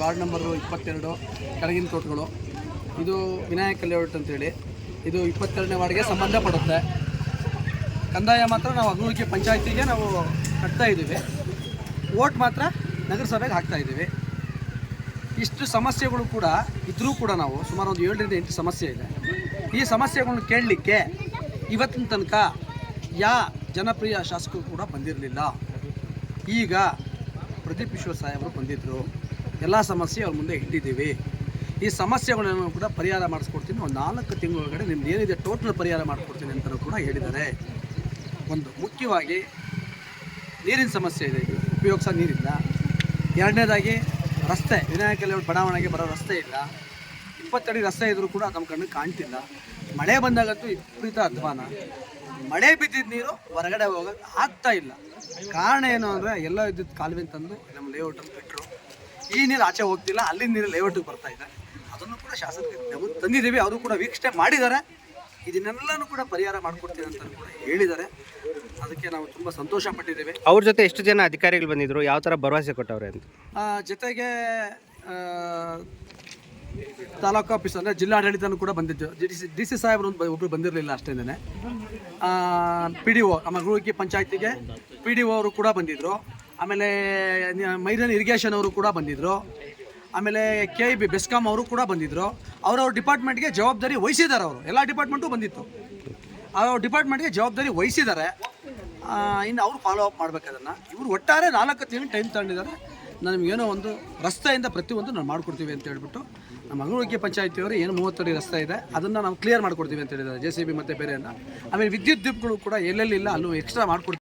Ward number ಇಪ್ಪತ್ತೆರಡು, ಕೆಳಗಿನ ತೋಟಗಳು. ಇದು ವಿನಾಯಕ ಲೇಔಟ್ ಅಂತೇಳಿ. ಇದು ಇಪ್ಪತ್ತೆರಡನೇ ವಾರ್ಡ್ಗೆ ಸಂಬಂಧಪಡುತ್ತೆ ಕಂದಾಯ ಮಾತ್ರ ನಾವು ಅಭಿವೃದ್ಧಿ ಪಂಚಾಯತಿಗೆ ನಾವು ಕಟ್ತಾ ಇದ್ದೀವಿ. ಓಟ್ ಮಾತ್ರ ನಗರಸಭೆಗೆ ಹಾಕ್ತಾ ಇದ್ದೀವಿ. ಇಷ್ಟು ಸಮಸ್ಯೆಗಳು ಕೂಡ ಇದ್ರೂ ಕೂಡ ನಾವು ಸುಮಾರು ಒಂದು ಏಳರಿಂದ ಎಂಟು ಸಮಸ್ಯೆ ಇದೆ. ಈ ಸಮಸ್ಯೆಗಳನ್ನು ಕೇಳಲಿಕ್ಕೆ ಇವತ್ತಿನ ತನಕ ಯಾ ಜನಪ್ರಿಯ ಶಾಸಕರು ಕೂಡ ಬಂದಿರಲಿಲ್ಲ. ಈಗ ಪ್ರದೀಪ್ ವಿಶ್ವ ಸಾಹೇಬರು ಬಂದಿದ್ದರು ಎಲ್ಲ ಸಮಸ್ಯೆ ಅವ್ರ ಮುಂದೆ ಇಟ್ಟಿದ್ದೀವಿ. ಈ ಸಮಸ್ಯೆಗಳನ್ನು ಕೂಡ ಪರಿಹಾರ ಮಾಡಿಸ್ಕೊಡ್ತೀನಿ. ಒಂದು ನಾಲ್ಕು ತಿಂಗಳೊಳಗಡೆ ನಿಮ್ದು ಏನಿದೆ ಟೋಟಲ್ ಪರಿಹಾರ ಮಾಡಿಕೊಡ್ತೀನಿ ಅಂತಲೂ ಕೂಡ ಹೇಳಿದ್ದಾರೆ. ಒಂದು ಮುಖ್ಯವಾಗಿ ನೀರಿನ ಸಮಸ್ಯೆ ಇದೆ. ಉಪಯೋಗಿಸೋ ನೀರಿಲ್ಲ. ಎರಡನೇದಾಗಿ ರಸ್ತೆ, ವಿನಾಯಕ ಲೇಔಟ್ ಬಡಾವಣೆಗೆ ಬರೋ ರಸ್ತೆ ಇಲ್ಲ. ಇಪ್ಪತ್ತಡಿ ರಸ್ತೆ ಇದ್ರೂ ಕೂಡ ನಮ್ಮ ಕಣ್ಣಿಗೆ ಕಾಣ್ತಿಲ್ಲ. ಮಳೆ ಬಂದಾಗಂತೂ ವಿಪರೀತ ಅಧ್ವಾನ. ಮಳೆ ಬಿದ್ದಿದ್ದ ನೀರು ಹೊರಗಡೆ ಹೋಗೋಕೆ ಆಗ್ತಾ ಇಲ್ಲ. ಕಾರಣ ಏನು ಅಂದರೆ, ಎಲ್ಲ ವಿದ್ಯುತ್ ಕಾಲುವೆ ತಂದು ನಮ್ಮ ಲೇಔಟಲ್ಲಿ ಬಿಟ್ಟರು ಈ ನೀರು ಆಚೆ ಹೋಗ್ತಿಲ್ಲ ಅಲ್ಲಿ ನೀರು ಲೇಔಟಿಗೆ ಬರ್ತಾ ಇದೆ. ಅದನ್ನು ಕೂಡ ಶಾಸಕರಿಗೆ ತಂದಿದ್ದೀವಿ ಅವರು ಕೂಡ ವೀಕ್ಷಣೆ ಮಾಡಿದ್ದಾರೆ. ಇದನ್ನೆಲ್ಲನೂ ಕೂಡ ಪರಿಹಾರ ಮಾಡಿಕೊಡ್ತೀವಿ ಅಂತ ಕೂಡ ಹೇಳಿದ್ದಾರೆ. ಅದಕ್ಕೆ ನಾವು ತುಂಬ ಸಂತೋಷ ಪಟ್ಟಿದ್ದೇವೆ. ಅವ್ರ ಜೊತೆ ಎಷ್ಟು ಜನ ಅಧಿಕಾರಿಗಳು ಬಂದಿದ್ರು? ಯಾವ ಥರ ಭರವಸೆ ಕೊಟ್ಟವ್ರೆ ಅಂತ? ಜೊತೆಗೆ ತಾಲೂಕು ಆಫೀಸ್ ಅಂದರೆ ಜಿಲ್ಲಾಡಳಿತನೂ ಕೂಡ ಬಂದಿದ್ದು. ಡಿ ಸಿ ಡಿ ಸಿ ಸಾಹೇಬ್ರು ಒಂದು ಒಬ್ಬರು ಬಂದಿರಲಿಲ್ಲ ಅಷ್ಟೇನೆ ಪಿ ಡಿ ಓ ನಮ್ಮ ಗೃಹಕ್ಕೆ ಪಂಚಾಯತಿಗೆ ಪಿ ಡಿ ಓ ಅವರು ಕೂಡ ಬಂದಿದ್ದರು ಆಮೇಲೆ ಮೈದಾನ್ ಇರಿಗೇಷನ್ ಅವರು ಕೂಡ ಬಂದಿದ್ದರು ಆಮೇಲೆ ಕೆ ಐ ಬಿ ಬೆಸ್ಕಾಂ ಅವರು ಕೂಡ ಬಂದಿದ್ದರು ಅವರವ್ರ ಡಿಪಾರ್ಟ್ಮೆಂಟ್ಗೆ ಜವಾಬ್ದಾರಿ ವಹಿಸಿದ್ದಾರೆ ಅವರು. ಎಲ್ಲ ಡಿಪಾರ್ಟ್ಮೆಂಟು ಬಂದಿತ್ತು. ಅವ್ರ ಡಿಪಾರ್ಟ್ಮೆಂಟ್ಗೆ ಜವಾಬ್ದಾರಿ ವಹಿಸಿದ್ದಾರೆ. ಇನ್ನು ಅವರು ಫಾಲೋ ಅಪ್ ಮಾಡ್ಬೇಕು ಅದನ್ನು. ಇವರು ಒಟ್ಟಾರೆ ನಾಲ್ಕು ತಿಂಗಳು ಟೈಮ್ ತಗೊಂಡಿದ್ದಾರೆ. ನಮಗೇನೋ ಒಂದು ರಸ್ತೆಯಿಂದ ಪ್ರತಿಯೊಂದು ನಾವು ಮಾಡ್ಕೊಡ್ತೀವಿ ಅಂತ ಹೇಳ್ಬಿಟ್ಟು ನಮ್ಮ ಅಂಗನವಾಡಿ ಪಂಚಾಯತಿಯವರು ಏನು ಮೂವತ್ತಡಿ ರಸ್ತೆ ಇದೆ, ಅದನ್ನು ನಾವು ಕ್ಲಿಯರ್ ಮಾಡ್ಕೊಡ್ತೀವಿ ಅಂತ ಹೇಳಿದ್ದಾರೆ. ಜೆ ಸಿ ಬಿ ಮತ್ತು ಬೇರೆಯನ್ನು ಆಮೇಲೆ ವಿದ್ಯುತ್ ದೀಪಗಳು ಕೂಡ ಎಲ್ಲೆಲ್ಲಿಲ್ಲ ಅಲ್ಲೂ ಎಕ್ಸ್ಟ್ರಾ ಮಾಡ್ಕೊಡ್ತೀವಿ.